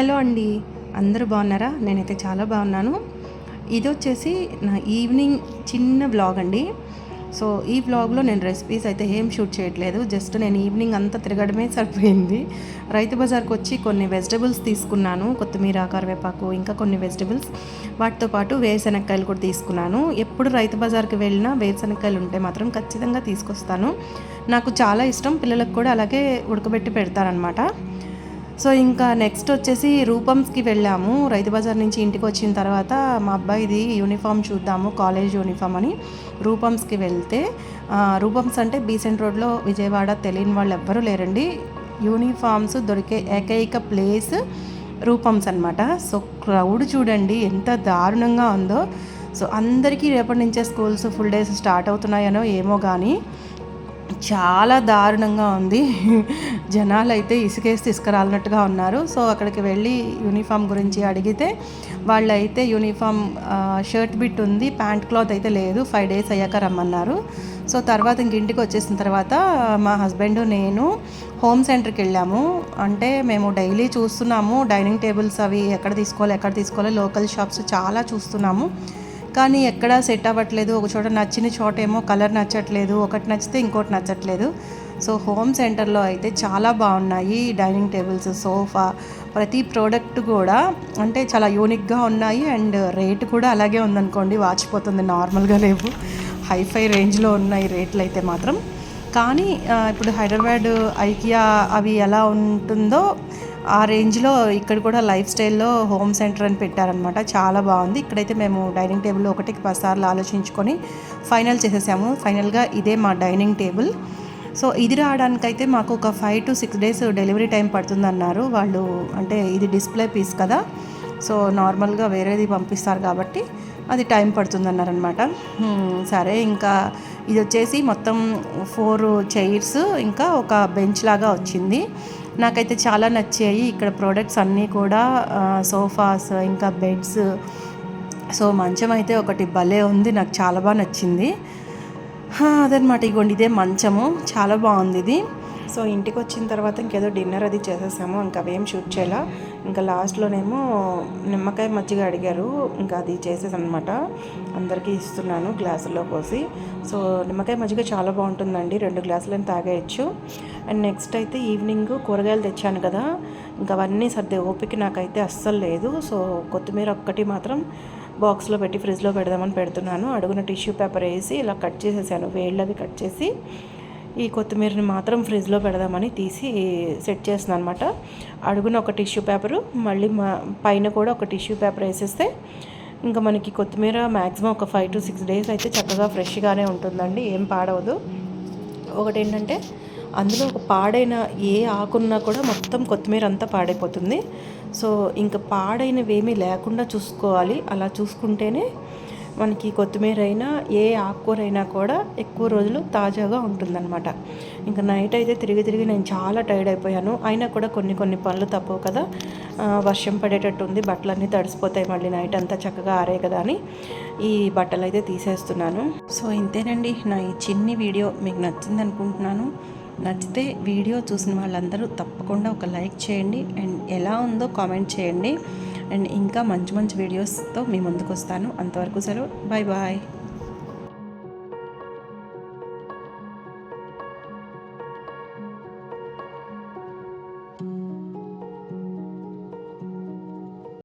Hello అండి. అందరు బాగున్నారా? నేనైతే చాలా బాగున్నాను. ఇది వచ్చేసి నా ఈవినింగ్ చిన్న బ్లాగ్ అండి. సో ఈ బ్లాగ్లో నేను రెసిపీస్ అయితే ఏం షూట్ చేయట్లేదు. జస్ట్ నేను ఈవినింగ్ అంతా తిరగడమే సరిపోయింది. రైతు బజార్కి వచ్చి కొన్ని వెజిటబుల్స్ తీసుకున్నాను. కొత్తిమీర కరివేపాకు ఇంకా కొన్ని వెజిటబుల్స్. వాటితో పాటు వేరుశనక్కాయలు కూడా తీసుకున్నాను. ఎప్పుడు రైతు బజార్కి వెళ్ళినా వేరుశనక్కాయలు ఉంటే మాత్రం ఖచ్చితంగా తీసుకొస్తాను. నాకు చాలా ఇష్టం. పిల్లలకు కూడా అలాగే ఉడకబెట్టి పెడతారనమాట సో ఇంకా నెక్స్ట్ వచ్చేసి రూపమ్స్కి వెళ్ళాము. రైతు బజార్ నుంచి ఇంటికి వచ్చిన తర్వాత మా అబ్బాయిది యూనిఫామ్ చూద్దాము కాలేజ్ యూనిఫామ్ అని రూపమ్స్కి వెళ్తే రూపమ్స్ అంటే బీసెంట్ రోడ్లో విజయవాడ తెలియని వాళ్ళు ఎవ్వరూ లేరండి. యూనిఫామ్స్ దొరికే ఏకైక ప్లేస్ రూపమ్స్ అనమాట సో క్రౌడ్ చూడండి ఎంత దారుణంగా ఉందో. సో అందరికీ రేపటి నుంచే స్కూల్స్ ఫుల్ డేస్ స్టార్ట్ అవుతున్నాయనో ఏమో కానీ చాలా దారుణంగా ఉంది. జనాలు అయితే ఇసుకేసి తీసుకురాలినట్టుగా ఉన్నారు. సో అక్కడికి వెళ్ళి యూనిఫామ్ గురించి అడిగితే వాళ్ళైతే యూనిఫామ్ షర్ట్ బిట్ ఉంది ప్యాంట్ క్లాత్ అయితే లేదు ఫైవ్ డేస్ అయ్యాక రమ్మన్నారు. సో తర్వాత ఇంక ఇంటికి వచ్చేసిన తర్వాత మా హస్బెండ్ నేను హోమ్ సెంటర్కి వెళ్ళాము. అంటే మేము డైలీ చూస్తున్నాము డైనింగ్ టేబుల్స్ అవి ఎక్కడ తీసుకోవాలి ఎక్కడ తీసుకోవాలి లోకల్ షాప్స్ చాలా చూస్తున్నాము. కానీ ఎక్కడా సెట్ అవ్వట్లేదు. ఒక చోట నచ్చిన చోట ఏమో కలర్ నచ్చట్లేదు ఒకటి నచ్చితే ఇంకోటి నచ్చట్లేదు. సో హోమ్ సెంటర్లో అయితే చాలా బాగున్నాయి డైనింగ్ టేబుల్స్ సోఫా ప్రతి ప్రోడక్ట్ కూడా అంటే చాలా యూనిక్గా ఉన్నాయి. అండ్ రేట్ కూడా అలాగే ఉందనుకోండి వాచిపోతుంది. నార్మల్గా లేవు. హైఫై రేంజ్లో ఉన్నాయి రేట్లు అయితే మాత్రం. కానీ ఇప్పుడు హైదరాబాద్ ఐకియా అవి ఎలా ఉంటుందో ఆ రేంజ్లో ఇక్కడ కూడా లైఫ్ స్టైల్లో హోమ్ సెంటర్ అని పెట్టారనమాట చాలా బాగుంది. ఇక్కడైతే మేము డైనింగ్ టేబుల్ ఒకటికి పదిసార్లు ఆలోచించుకొని ఫైనల్ చేసేసాము. ఫైనల్గా ఇదే మా డైనింగ్ టేబుల్. సో ఇది రావడానికైతే మాకు ఒక five to six days delivery time పడుతుందన్నారు వాళ్ళు. అంటే ఇది డిస్ప్లే పీస్ కదా. సో నార్మల్గా వేరేది పంపిస్తారు కాబట్టి అది టైం పడుతుందన్నారనమాట సరే ఇంకా ఇది వచ్చేసి మొత్తం ఫోర్ చైర్స్ ఇంకా ఒక బెంచ్ లాగా వచ్చింది. నాకైతే చాలా నచ్చాయి. ఇక్కడ ప్రోడక్ట్స్ అన్నీ కూడా సోఫాస్ ఇంకా బెడ్స్ సో మంచం అయితే ఒకటి భలే ఉంది. నాకు చాలా బాగా నచ్చింది. అదనమాట ఇగోండి ఇదే మంచము. చాలా బాగుంది ఇది. సో ఇంటికి వచ్చిన తర్వాత ఇంకేదో డిన్నర్ అది చేసేసాము. ఇంకా అవేం షూట్ చేయాల? ఇంకా లాస్ట్లోనేమో నిమ్మకాయ మజ్జిగ అడిగారు. ఇంకా అది చేసేసనమాట అందరికీ ఇస్తున్నాను గ్లాసుల్లో పోసి. సో నిమ్మకాయ మజ్జిగ చాలా బాగుంటుందండి. రెండు గ్లాసులను తాగేయచ్చు. అండ్ నెక్స్ట్ అయితే ఈవినింగ్ కూరగాయలు తెచ్చాను కదా. ఇంకా అవన్నీ సర్దే ఓపిక నాకైతే అస్సలు లేదు. సో కొత్తిమీర ఒక్కటి మాత్రం బాక్స్లో పెట్టి ఫ్రిడ్జ్లో పెడదామని పెడుతున్నాను. అడుగున టిష్యూ పేపర్ వేసి ఇలా కట్ చేసేసాను. వేళ్ళవి కట్ చేసి ఈ కొత్తిమీరని మాత్రం ఫ్రిడ్జ్లో పెడదామని తీసి సెట్ చేస్తున్నాను అనమాట అడుగున ఒక టిష్యూ పేపరు మళ్ళీ మా పైన కూడా ఒక టిష్యూ పేపర్ వేసేస్తే ఇంకా మనకి కొత్తిమీర మ్యాక్సిమం ఒక ఫైవ్ టు సిక్స్ డేస్ అయితే చక్కగా ఫ్రెష్గానే ఉంటుందండి ఏం పాడవదు. ఒకటి ఏంటంటే అందులో ఒక పాడైన ఏ ఆకున్నా కూడా మొత్తం కొత్తిమీర అంతా పాడైపోతుంది. సో ఇంకా పాడైనవి ఏమీ లేకుండా చూసుకోవాలి. అలా చూసుకుంటేనే మనకి కొత్తిమీర అయినా ఏ ఆకుకూర అయినా కూడా ఎక్కువ రోజులు తాజాగా ఉంటుందన్నమాట. ఇంకా నైట్ అయితే తిరిగి తిరిగి నేను చాలా టైర్డ్ అయిపోయాను. అయినా కూడా కొన్ని కొన్ని పనులు తప్పవు కదా. వర్షం పడేటట్టు ఉంది. బట్టలన్నీ తడిసిపోతాయి మళ్ళీ నైట్ అంతా చక్కగా ఆరే కదా అని ఈ బట్టలు అయితే తీసేస్తున్నాను. సో ఇంతేనండి. నా ఈ చిన్ని వీడియో మీకు నచ్చింది అనుకుంటున్నాను. నచ్చితే వీడియో చూసిన వాళ్ళందరూ తప్పకుండా ఒక లైక్ చేయండి. అండ్ ఎలా ఉందో కామెంట్ చేయండి. అండ్ ఇంకా మంచి మంచి వీడియోస్తో మీ ముందుకు వస్తాను. అంతవరకు సెలవు. Bye bye